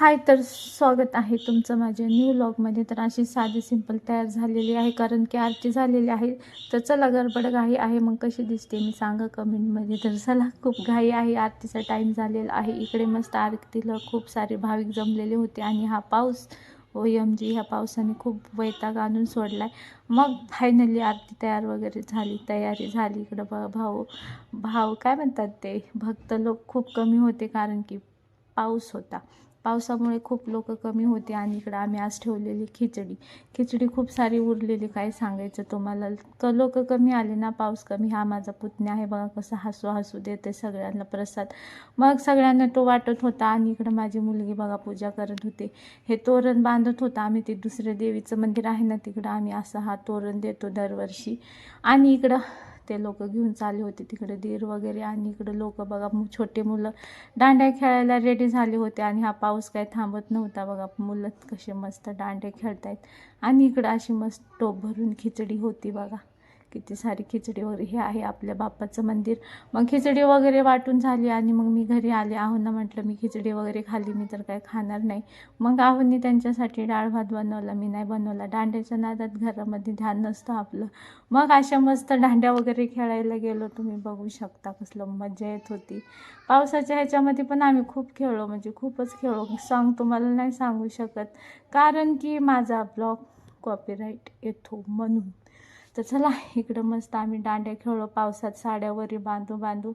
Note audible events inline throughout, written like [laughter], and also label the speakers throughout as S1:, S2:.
S1: हाय तर स्वागत आहे तुमचं माझ्या न्यू ब्लॉगमध्ये तर अशी साधी सिंपल तयार झालेली आहे कारण की आरती झालेली आहे. तर चला गडबड घाई आहे. मग कशी दिसते मी सांगा कमेंटमध्ये. तर चला खूप घाई आहे. आरतीचा टाईम झालेला आहे. इकडे मस्त आरतीला खूप सारे भाविक जमलेले होते आणि हा पाऊस ओ एम जी ह्या पावसाने खूप वैताग आणून सोडला आहे मग फायनली आरती तयार वगैरे झाली तयारी झाली इकडं. ब भाऊ भाव काय म्हणतात ते? भक्त लोक खूप कमी होते कारण की पाऊस होता. पावसामुळे खूप लोक कमी होते आणि इकडं आम्ही आज ठेवलेली खिचडी. खिचडी खूप सारी उरलेली काय सांगायचं तुम्हाला. क लोक कमी आले ना पाऊस कमी. हा माझा पुतण्या आहे बघा कसं हसू हसू देते सगळ्यांना प्रसाद. मग सगळ्यांना तो वाटत होता आणि इकडं माझी मुलगी बघा पूजा करत होते. हे तोरण बांधत होता. आम्ही ते दुसऱ्या देवीचं मंदिर आहे ना तिकडं आम्ही असं हा तोरण देतो दरवर्षी. आणि इकडं ते लोक घेऊन चालले होते तिकडे दीर वगैरे आणि इकडं लोक बघा छोटे मुलं दांड्या खेळायला रेडी झाले होते आणि हा पाऊस काय थांबत नव्हता बघा. मुलं कसे मस्त दांडे खेळतायत आणि इकडं अशी मस्त टोप भरून खिचडी होती बघा. किती सारी खिचडी वगैरे हे आहे आपल्या बाप्पाचं मंदिर. मग खिचडी वगैरे वाटून झाली आणि मग मी घरी आले. आहोंना म्हटलं मी खिचडी वगैरे खाल्ली मी तर काय खाणार नाही. मग आहोंनी त्यांच्यासाठी डाळ भात बनवला मी नाही बनवला. दांड्याच्या नादात घरामध्ये ध्यान नसतं आपलं. मग अशा मस्त दांड्या वगैरे खेळायला गेलो. तुम्ही बघू शकता कसलं मजा येत होती. पावसाच्या ह्याच्यामध्ये पण आम्ही खूप खेळलो म्हणजे खूपच खेळलो. सांग तुम्हाला नाही सांगू शकत. कारण की माझा ब्लॉग कॉपीराईट येतो म्हणून. तर चला इकडं मस्त आम्ही दांड्या खेळलो पावसात साड्यावरी बांधू बांधू.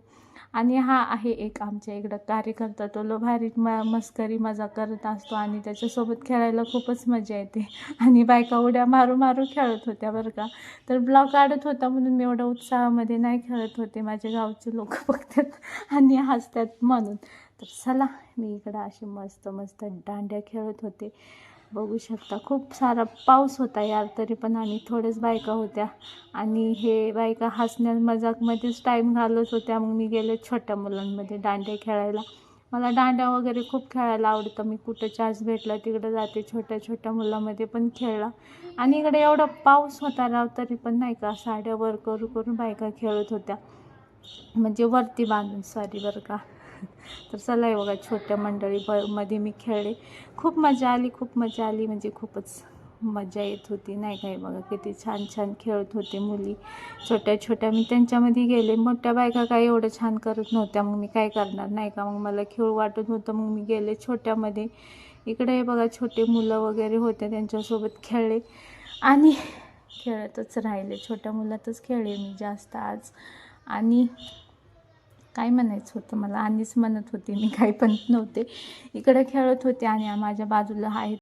S1: आणि हा आहे एक आमच्या इकडं कार्यकर्ता तो लो भारी म मस्करी मजा करत असतो आणि त्याच्यासोबत खेळायला खूपच मजा येते. आणि बायका उड्या मारू मारू खेळत होत्या बरं का. तर ब्लॉग काढत होता म्हणून मी एवढ्या उत्साहामध्ये नाही खेळत होते. माझे गावचे लोक [laughs] बघतात आणि हसतात म्हणून. तर चला मी इकडं असे मस्त मस्त दांड्या खेळत होते. बघू शकता. खूप सारा पाऊस होता यार तरी पण आम्ही थोडेच बायका होत्या. आणि हे बायका हसण्या मजाकमध्येच टाईम घालत होत्या. मग मी गेले छोट्या मुलांमध्ये दांड्या खेळायला. मला दांड्या वगैरे खूप खेळायला आवडतं. मी कुठं चार्ज भेटला तिकडं जाते छोट्या छोट्या मुलामध्ये पण खेळला. आणि इकडे एवढा पाऊस होता राव तरी पण नाही का साड्या वर करू करून बायका खेळत होत्या. म्हणजे वरती बांधून सॉरी बरं का. [laughs] तर चला हे बघा छोट्या मंडळी ब मध्ये मी खेळले. खूप मजा आली खूप मजा आली. म्हणजे खूपच मजा येत होती नाही काय बघा किती छान छान खेळत होते मुली. छोट्या छोट्या मी त्यांच्यामध्ये गेले. मोठ्या बायका काय एवढं छान करत नव्हत्या. मग मी काय करणार नाही का? मग मला खेळ वाटत होतं मग मी गेले छोट्यामध्ये. इकडे बघा छोटे मुलं वगैरे होते त्यांच्यासोबत खेळले. आणि खेळतच राहिले. छोट्या मुलातच खेळले मी जास्त आज. आणि काय म्हणायचं होतं मला? आणिच म्हणत होते मी काही पण नव्हते. इकडे खेळत होते आणि माझ्या बाजूला आहे